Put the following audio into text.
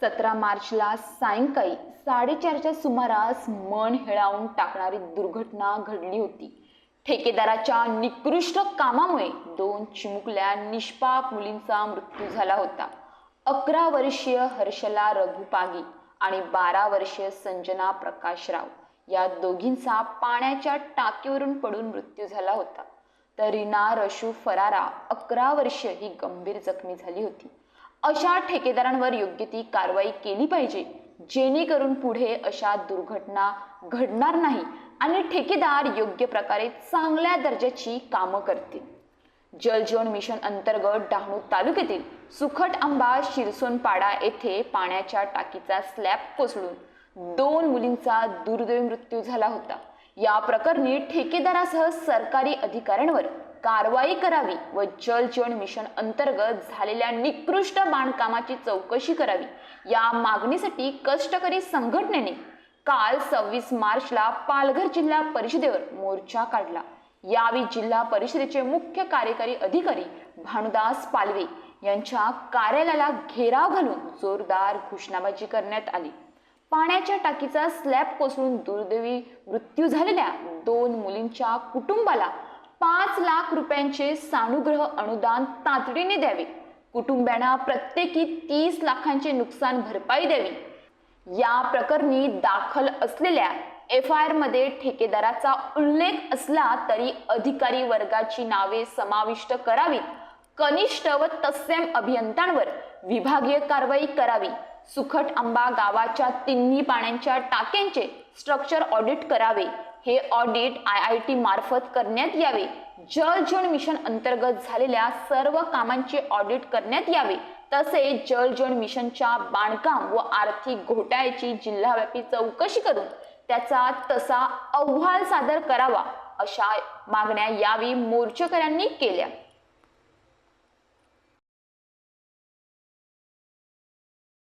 सतरा मार्चला सायंकाळी साडेचारच्या सुमारास मन हेळावून टाकणारी दुर्घटना घडली होती. ठेकेदाराच्या निकृष्ट कामामुळे दोन चिमुकल्या निष्पाप मुलींचा मृत्यू झाला होता. अकरा वर्षीय हर्षला रघुपागी आणि बारा वर्षीय संजना प्रकाशराव या दोघींचा पाण्याच्या टाकीवरून पडून मृत्यू झाला होता. तर रीना रशू फरारा अकरा वर्ष ही गंभीर जखमी झाली होती. अशा ठेकेदारांवर योग्य ती कारवाई केली पाहिजे. जेणेकरून पुढे अशा दुर्घटना घडणार नाही आणि ठेकेदार योग्य प्रकारे चांगल्या दर्जाची कामं करतील. जलजीवन मिशन अंतर्गत डहाणू तालुक्यातील सुखट आंबा शिरसोनपाडा येथे पाण्याच्या टाकीचा स्लॅब कोसळून दोन मुलींचा दुर्दैवी मृत्यू झाला होता. या प्रकरणी ठेकेदारासह सरकारी अधिकाऱ्यांवर कारवाई करावी व जल जीवन मिशन अंतर्गत झालेल्या निकृष्ट बांधकामाची चौकशी करावी. या मागणीसाठी कष्टकरी संघटनेने काल सव्वीस मार्चला पालघर जिल्हा परिषदेवर मोर्चा काढला. यावेळी जिल्हा परिषदेचे मुख्य कार्यकारी अधिकारी भानुदास पालवे यांच्या कार्यालयाला घेराव घालून जोरदार घोषणाबाजी करण्यात आली. पाण्याच्या टाकीचा स्लॅब कोसळून दुर्दैवी मृत्यू झालेल्या दोन मुलींच्या कुटुंबाला पाच लाख रुपयांचे सानुग्रह अनुदान तातडीने द्यावे. कुटुंबियांना प्रत्येकी तीस लाखांचे नुकसान भरपाई द्यावी. या प्रकरणी दाखल असलेल्या एफ आय आरमध्ये ठेकेदाराचा उल्लेख असला तरी अधिकारी वर्गाची नावे समाविष्ट करावीत. कनिष्ठ व तत्सम अभियंत्यांवर विभागीय कारवाई करावी. सुखट आंबा गावाच्या तिन्ही पाण्याच्या टाक्यांचे स्ट्रक्चर ऑडिट करावे. हे ऑडिट आय आय टी मार्फत करण्यात यावे. जल जीवन मिशन अंतर्गत झालेल्या सर्व कामांचे ऑडिट करण्यात यावे. तसेच जल जीवन मिशनच्या बांधकाम व आर्थिक घोटाळ्याची जिल्हाव्यापी चौकशी करून त्याचा तसा अहवाल सादर करावा अशा मागण्या यावेळी मोर्चेकऱ्यांनी केल्या.